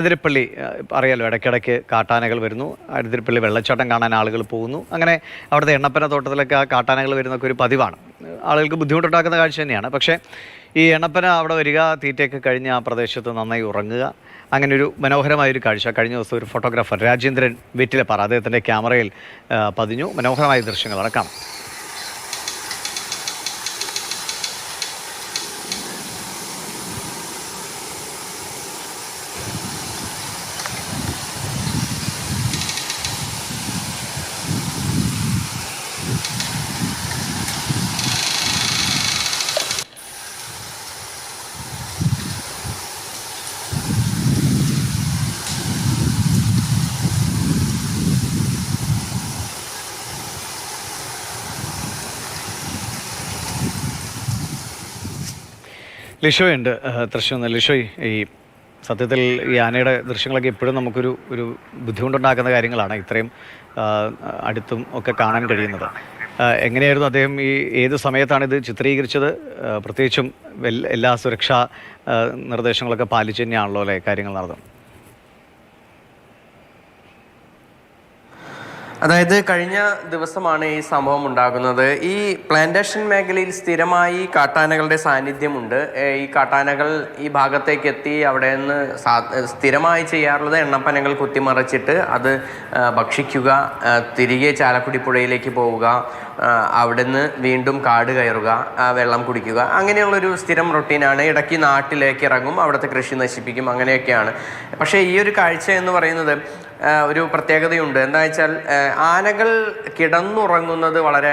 അതിരപ്പള്ളി അറിയാലോ ഇടയ്ക്കിടയ്ക്ക് കാട്ടാനകൾ വരുന്നു. അതിരപ്പള്ളി വെള്ളച്ചാട്ടം കാണാൻ ആളുകൾ പോകുന്നു. അങ്ങനെ അവിടുത്തെ എണ്ണപ്പന തോട്ടത്തിലൊക്കെ ആ കാട്ടാനകൾ വരുന്നൊക്കെ ഒരു പതിവാണ്. ആളുകൾക്ക് ബുദ്ധിമുട്ടുണ്ടാക്കുന്ന കാഴ്ച തന്നെയാണ്. പക്ഷേ ഈ എണ്ണപ്പന അവിടെ വരിക തീറ്റയൊക്കെ കഴിഞ്ഞ് ആ പ്രദേശത്ത് നന്നായി ഉറങ്ങുക അങ്ങനെ ഒരു മനോഹരമായൊരു കാഴ്ച. കഴിഞ്ഞ ദിവസം ഒരു ഫോട്ടോഗ്രാഫർ രാജേന്ദ്രൻ വെറ്റിലപ്പാറ അദ്ദേഹത്തിന്റെ ക്യാമറയിൽ പതിഞ്ഞു. മനോഹരമായ ദൃശ്യങ്ങൾ കാണാം. ലിഷോയുണ്ട്. തൃശ്ശൂർ നിന്ന് ലിഷോയ്. ഈ സത്യത്തിൽ ഈ ആനയുടെ ദൃശ്യങ്ങളൊക്കെ എപ്പോഴും നമുക്കൊരു ഒരു ബുദ്ധിമുട്ടുണ്ടാക്കുന്ന കാര്യങ്ങളാണ് ഇത്രയും അടുത്തും ഒക്കെ കാണാൻ കഴിയുന്നത്. എങ്ങനെയായിരുന്നു അദ്ദേഹം ഈ ഏത് സമയത്താണ് ഇത് ചിത്രീകരിച്ചത്? പ്രത്യേകിച്ചും എല്ലാ സുരക്ഷാ നിർദ്ദേശങ്ങളൊക്കെ പാലിച്ച് തന്നെയാണല്ലോ അല്ലേ കാര്യങ്ങൾ നടന്നത്? അതായത് കഴിഞ്ഞ ദിവസമാണ് ഈ സംഭവം ഉണ്ടാകുന്നത്. ഈ പ്ലാന്റേഷൻ മേഖലയിൽ സ്ഥിരമായി കാട്ടാനകളുടെ സാന്നിധ്യമുണ്ട്. ഈ കാട്ടാനകൾ ഈ ഭാഗത്തേക്ക് എത്തി അവിടെ നിന്ന് സ്ഥിരമായി ചെയ്യാറുള്ളത് എണ്ണപ്പനകൾ കുത്തിമറിച്ചിട്ട് അത് ഭക്ഷിക്കുക തിരികെ ചാലക്കുടി പുഴയിലേക്ക് പോവുക അവിടെ നിന്ന് വീണ്ടും കാട് കയറുക വെള്ളം കുടിക്കുക. അങ്ങനെയുള്ളൊരു സ്ഥിരം റൊട്ടീനാണ് ഇടയ്ക്ക് നാട്ടിലേക്ക് ഇറങ്ങും അവിടുത്തെ കൃഷി നശിപ്പിക്കും അങ്ങനെയൊക്കെയാണ്. പക്ഷേ ഈ ഒരു കാഴ്ച എന്ന് പറയുന്നത് ഒരു പ്രത്യേകതയുണ്ട്. എന്താ വെച്ചാൽ ആനകൾ കിടന്നുറങ്ങുന്നത് വളരെ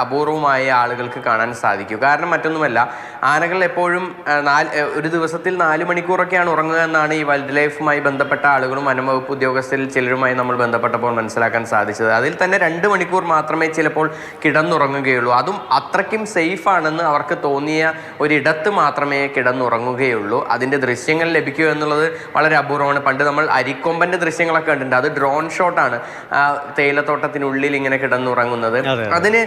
അപൂർവമായ ആളുകൾക്ക് കാണാൻ സാധിക്കും. കാരണം മറ്റൊന്നുമല്ല ആനകൾ എപ്പോഴും നാല് ഒരു ദിവസത്തിൽ നാല് മണിക്കൂറൊക്കെയാണ് ഉറങ്ങുക എന്നാണ് ഈ വൈൽഡ് ലൈഫുമായി ബന്ധപ്പെട്ട ആളുകളും വനംവകുപ്പ് ഉദ്യോഗസ്ഥരിൽ ചിലരുമായി നമ്മൾ ബന്ധപ്പെട്ടപ്പോൾ മനസ്സിലാക്കാൻ സാധിച്ചത്. അതിൽ തന്നെ രണ്ട് മണിക്കൂർ മാത്രമേ ചിലപ്പോൾ കിടന്നുറങ്ങുകയുള്ളൂ. അതും അത്രയ്ക്കും സേഫാണെന്ന് അവർക്ക് തോന്നിയ ഒരിടത്ത് മാത്രമേ കിടന്നുറങ്ങുകയുള്ളൂ. അതിന്റെ ദൃശ്യങ്ങൾ ലഭിക്കുക എന്നുള്ളത് വളരെ അപൂർവമാണ്. പണ്ട് നമ്മൾ അരിക്കൊമ്പന്റെ ദൃശ്യങ്ങളൊക്കെ കണ്ടിട്ടുണ്ട്. അത് ഡ്രോൺ ഷോട്ടാണ് ആ തേയിലത്തോട്ടത്തിനുള്ളിൽ ഇങ്ങനെ കിടന്നുറങ്ങുന്നത്. അതെ, അതിന്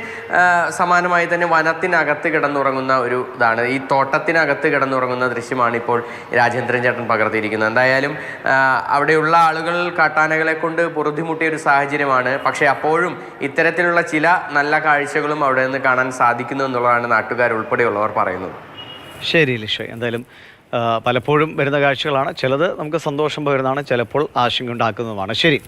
സമാനമായി തന്നെ വനത്തിനകത്ത് കിടന്നുറങ്ങുന്ന ഒരു ഇതാണ്. ഈ തോട്ടത്തിനകത്ത് കിടന്നുറങ്ങുന്ന ദൃശ്യമാണ് ഇപ്പോൾ രാജേന്ദ്രൻ ചേട്ടൻ പകർത്തിയിരിക്കുന്നത്. എന്തായാലും അവിടെയുള്ള ആളുകൾ കാട്ടാനകളെ കൊണ്ട് പൊറുതിമുട്ടിയ ഒരു സാഹചര്യമാണ്. പക്ഷേ അപ്പോഴും ഇത്തരത്തിലുള്ള ചില നല്ല കാഴ്ചകളും അവിടെ നിന്ന് കാണാൻ സാധിക്കുന്നു എന്നുള്ളതാണ് നാട്ടുകാർ ഉൾപ്പെടെയുള്ളവർ പറയുന്നത്. ശരി ലിഷോ എന്തായാലും പലപ്പോഴും വരുന്ന കാഴ്ചകളാണ്. ചിലത് നമുക്ക് സന്തോഷം പകരുന്നതാണ് ചിലപ്പോൾ ആശങ്ക ഉണ്ടാക്കുന്നതുമാണ്. ശരി.